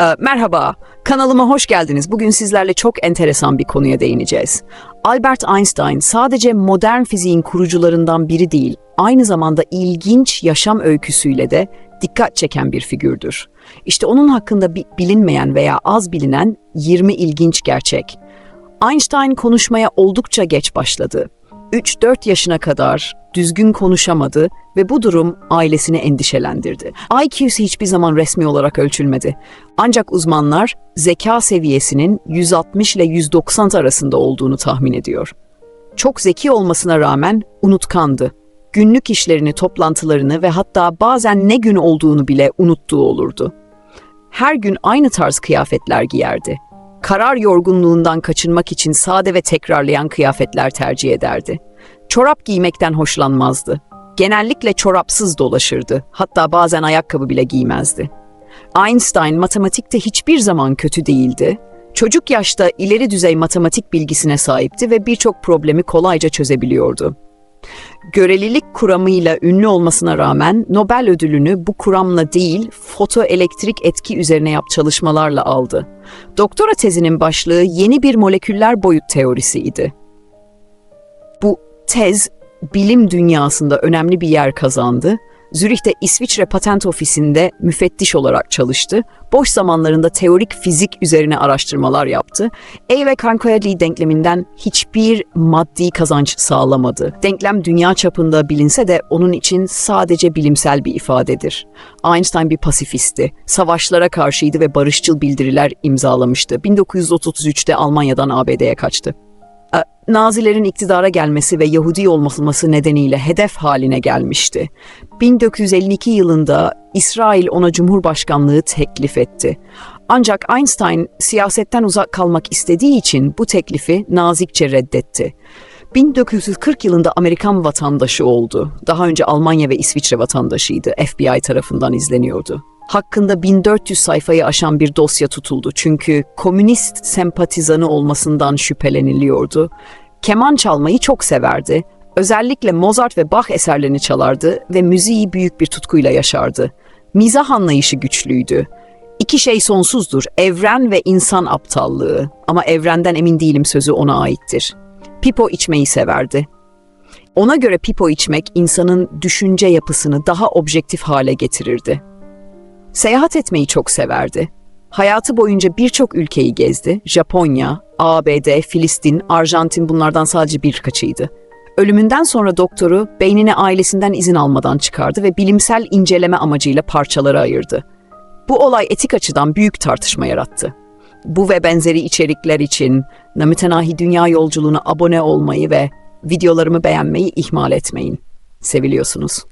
Ee, merhaba, kanalıma hoş geldiniz. Bugün sizlerle çok enteresan bir konuya değineceğiz. Albert Einstein sadece modern fiziğin kurucularından biri değil, aynı zamanda ilginç yaşam öyküsüyle de dikkat çeken bir figürdür. İşte onun hakkında bi- bilinmeyen veya az bilinen 20 ilginç gerçek. Einstein konuşmaya oldukça geç başladı. 3-4 yaşına kadar düzgün konuşamadı ve bu durum ailesini endişelendirdi. IQ'su hiçbir zaman resmi olarak ölçülmedi. Ancak uzmanlar zeka seviyesinin 160 ile 190 arasında olduğunu tahmin ediyor. Çok zeki olmasına rağmen unutkandı. Günlük işlerini, toplantılarını ve hatta bazen ne gün olduğunu bile unuttuğu olurdu. Her gün aynı tarz kıyafetler giyerdi. Karar yorgunluğundan kaçınmak için sade ve tekrarlayan kıyafetler tercih ederdi. Çorap giymekten hoşlanmazdı. Genellikle çorapsız dolaşırdı. Hatta bazen ayakkabı bile giymezdi. Einstein matematikte hiçbir zaman kötü değildi. Çocuk yaşta ileri düzey matematik bilgisine sahipti ve birçok problemi kolayca çözebiliyordu. Görelilik kuramıyla ünlü olmasına rağmen Nobel ödülünü bu kuramla değil, fotoelektrik etki üzerine yap çalışmalarla aldı. Doktora tezinin başlığı yeni bir moleküller boyut teorisiydi. Bu tez bilim dünyasında önemli bir yer kazandı. Zürih'te İsviçre Patent Ofisi'nde müfettiş olarak çalıştı. Boş zamanlarında teorik fizik üzerine araştırmalar yaptı. E ve Kankayali denkleminden hiçbir maddi kazanç sağlamadı. Denklem dünya çapında bilinse de onun için sadece bilimsel bir ifadedir. Einstein bir pasifisti. Savaşlara karşıydı ve barışçıl bildiriler imzalamıştı. 1933'te Almanya'dan ABD'ye kaçtı. Nazilerin iktidara gelmesi ve Yahudi olması nedeniyle hedef haline gelmişti. 1952 yılında İsrail ona cumhurbaşkanlığı teklif etti. Ancak Einstein siyasetten uzak kalmak istediği için bu teklifi nazikçe reddetti. 1940 yılında Amerikan vatandaşı oldu. Daha önce Almanya ve İsviçre vatandaşıydı. FBI tarafından izleniyordu. Hakkında 1400 sayfayı aşan bir dosya tutuldu çünkü komünist sempatizanı olmasından şüpheleniliyordu. Keman çalmayı çok severdi. Özellikle Mozart ve Bach eserlerini çalardı ve müziği büyük bir tutkuyla yaşardı. Mizah anlayışı güçlüydü. İki şey sonsuzdur, evren ve insan aptallığı. Ama evrenden emin değilim sözü ona aittir. Pipo içmeyi severdi. Ona göre pipo içmek insanın düşünce yapısını daha objektif hale getirirdi. Seyahat etmeyi çok severdi. Hayatı boyunca birçok ülkeyi gezdi. Japonya, ABD, Filistin, Arjantin bunlardan sadece birkaçıydı. Ölümünden sonra doktoru beynini ailesinden izin almadan çıkardı ve bilimsel inceleme amacıyla parçalara ayırdı. Bu olay etik açıdan büyük tartışma yarattı. Bu ve benzeri içerikler için Namütenahi Dünya Yolculuğuna abone olmayı ve videolarımı beğenmeyi ihmal etmeyin. Seviliyorsunuz.